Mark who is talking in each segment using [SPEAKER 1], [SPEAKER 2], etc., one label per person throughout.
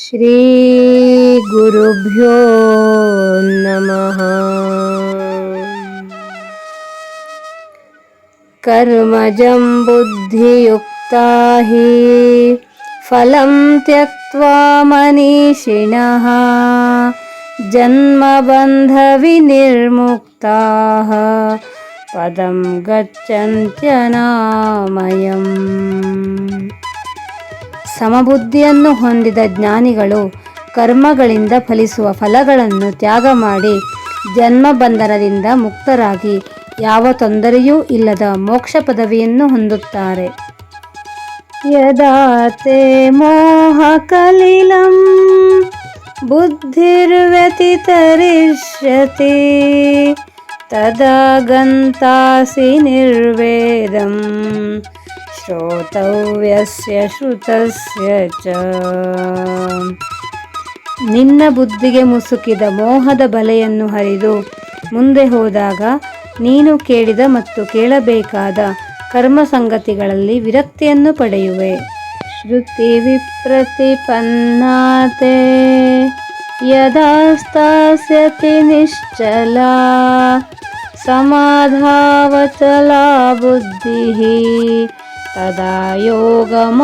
[SPEAKER 1] श्रीगुरुभ्यो नमः। कर्मजं बुद्धियुक्ता हि फलं त्यक्त्वा मनीषिणः जन्मबन्धविनिर्मुक्ताः पदं गच्छन्त्यनामयम् ಸಮಬುದ್ಧಿಯನ್ನು ಹೊಂದಿದ ಜ್ಞಾನಿಗಳು ಕರ್ಮಗಳಿಂದ ಫಲಿಸುವ ಫಲಗಳನ್ನು ತ್ಯಾಗ ಮಾಡಿ ಜನ್ಮ ಬಂಧನದಿಂದ ಮುಕ್ತರಾಗಿ ಯಾವ ತೊಂದರೆಯೂ ಇಲ್ಲದ ಮೋಕ್ಷ ಪದವಿಯನ್ನು ಹೊಂದುತ್ತಾರೆ. ಯದಾ ತೇ ಮೋಹ ಕಲಿಲಂ ಬುದ್ಧಿರ್ವ್ಯತಿತರಿಷ್ಯತಿ ತದಾ ಗಂತಾಸಿ ನಿರ್ವೇದಂ. ಶ್ರೋತವ್ಯಸ್ಯ ಶ್ರುತಸ್ಯ ಚ. ನಿನ್ನ ಬುದ್ಧಿಗೆ ಮುಸುಕಿದ ಮೋಹದ ಬಲೆಯನ್ನು ಹರಿದು ಮುಂದೆ ಹೋದಾಗ ನೀನು ಕೇಳಿದ ಮತ್ತು ಕೇಳಬೇಕಾದ ಕರ್ಮ ಸಂಗತಿಗಳಲ್ಲಿ ವಿರಕ್ತಿಯನ್ನು ಪಡೆಯುವೆ. ಶ್ರುತಿ ವಿಪ್ರತಿಪನ್ನಾತೆ ಯದಾ ಸ್ಥಾಸ್ಯತಿ ನಿಶ್ಚಲ ಸಮಾಧಾವಚಲ ಬುದ್ಧಿಃ ತದಾ ಯೋಗಮವಾಪ್ಸ್ಯಸಿ.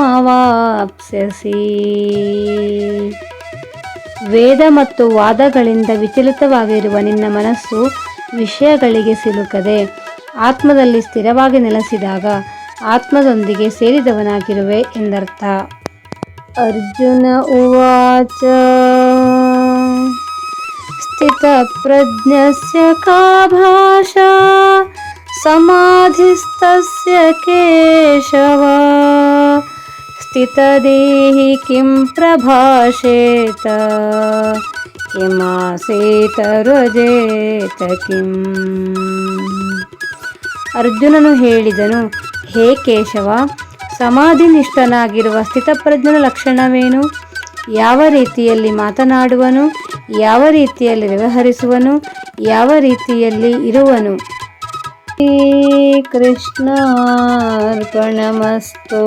[SPEAKER 1] ವೇದ ಮತ್ತು ವಾದಗಳಿಂದ ವಿಚಲಿತವಾಗಿರುವ ನಿನ್ನ ಮನಸ್ಸು ವಿಷಯಗಳಿಗೆ ಸಿಲುಕದೆ ಆತ್ಮದಲ್ಲಿ ಸ್ಥಿರವಾಗಿ ನೆಲೆಸಿದಾಗ ಆತ್ಮದೊಂದಿಗೆ ಸೇರಿದವನಾಗಿರುವೆ ಎಂದರ್ಥ. ಅರ್ಜುನ ಉವಾಚ. ಸ್ಥಿತಪ್ರಜ್ಞಸ್ಯ ಕಾ ಭಾಷಾ समाधिस्तस्य केशव स्थितदेहि किं प्रभाषेत किमासीत ರಜೇತ ಕಿಂ ಅರ್ಜುನನು ಹೇಳಿದನು ಹೇ ಕೇಶವ ಸಮಾಧಿನಿಷ್ಠನಾಗಿರುವ ಸ್ಥಿತಪ್ರಜ್ಞನ ಲಕ್ಷಣವೇನು ಯಾವ ರೀತಿಯಲ್ಲಿ ಮಾತನಾಡುವನು ಯಾವ ರೀತಿಯಲ್ಲಿ ವ್ಯವಹರಿಸುವನು ಯಾವ ರೀತಿಯಲ್ಲಿ ಇರುವನು श्रीकृष्णार्पणमस्तु